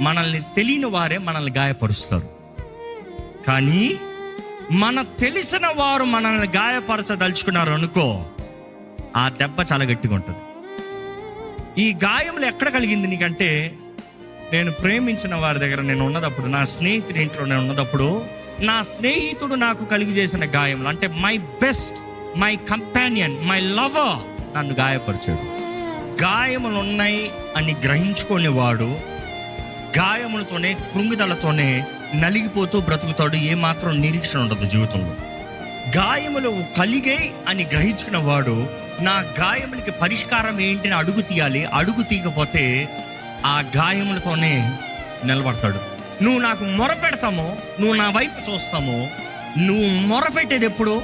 మనల్ని తెలియని వారే మనల్ని గాయపరుస్తారు. కానీ మన తెలిసిన వారు మనల్ని గాయపరచదలుచుకున్నారు అనుకో ఆ దెబ్బ చాలా గట్టిగా ఉంటుంది. ఈ గాయములు ఎక్కడ కలిగింది నీకంటే నేను ప్రేమించిన వారి దగ్గర నేను ఉన్నదప్పుడు నా స్నేహితుడి ఇంట్లో నేను ఉన్నదప్పుడు నా స్నేహితుడు నాకు కలిగి చేసిన గాయములు అంటే my best my companion my lover నన్ను గాయపరిచాడు. గాయములు ఉన్నాయి అని గ్రహించుకునేవాడు గాయములతోనే కృంగిదలతోనే నలిగిపోతూ బ్రతుకుతాడు. ఏమాత్రం నిరీక్షణ ఉండదు జీవితంలో. గాయములు కలిగే అని గ్రహించుకున్న వాడు నా గాయములకి పరిష్కారం ఏంటి అని అడుగు తీయాలి. అడుగు తీయకపోతే ఆ గాయములతోనే నిలబడతాడు. నువ్వు నాకు మొరపెడతామో నువ్వు నా వైపు చూస్తామో నువ్వు మొరపెట్టేది ఎప్పుడు?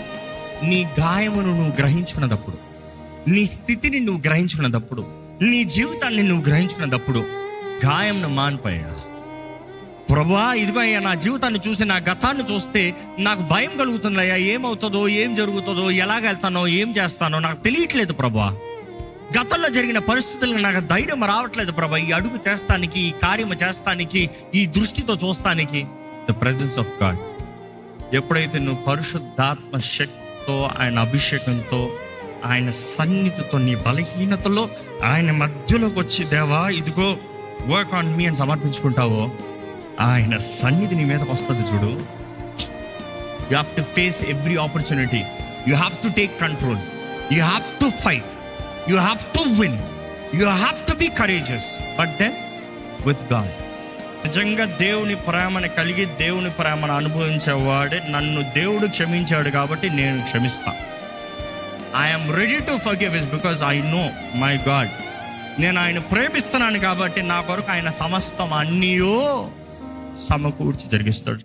నీ గాయమును నువ్వు గ్రహించుకున్నదప్పుడు. నీ స్థితిని నువ్వు గ్రహించుకున్నదప్పుడు. నీ జీవితాన్ని నువ్వు గ్రహించుకున్నదప్పుడు. గాయంను మానిపోయా ప్రభా ఇదిగో అయ్యా నా జీవితాన్ని చూసి నా గతాన్ని చూస్తే నాకు భయం కలుగుతుందయ్యా. ఏమవుతుందో ఏం జరుగుతుందో ఎలాగ వెళ్తానో ఏం చేస్తానో నాకు తెలియట్లేదు ప్రభా. గతంలో జరిగిన పరిస్థితులకు నాకు ధైర్యం రావట్లేదు ప్రభా ఈ అడుగు చేస్తానికి ఈ కార్యము చేస్తానికి ఈ దృష్టితో చూస్తానికి. ద ప్రజెన్స్ ఆఫ్ గాడ్ ఎప్పుడైతే నువ్వు పరిశుద్ధాత్మ శక్తితో ఆయన అభిషేకంతో ఆయన సన్నిధితో నీ బలహీనతలో ఆయన మధ్యలోకి వచ్చి దేవా ఇదిగో వర్క్ ఆన్ మీ అని సమర్పించుకుంటావో ఆయన సన్నిధి నీ మీదకి వస్తుంది చూడు. You have to face every opportunity you have to take control you have to fight you have to win you have to be courageous but then with God నిజంగా దేవుని ప్రేమను కలిగి దేవుని ప్రేమను అనుభవించేవాడే నన్ను దేవుడు క్షమించాడు కాబట్టి నేను క్షమిస్తాను I'm ready to forgive is because I know my God నేను ఆయన ప్రేమిస్తున్నాను కాబట్టి నా కొరకు ఆయన సమస్తం అన్నీయో సమకూర్చి జరిగిస్తాడు.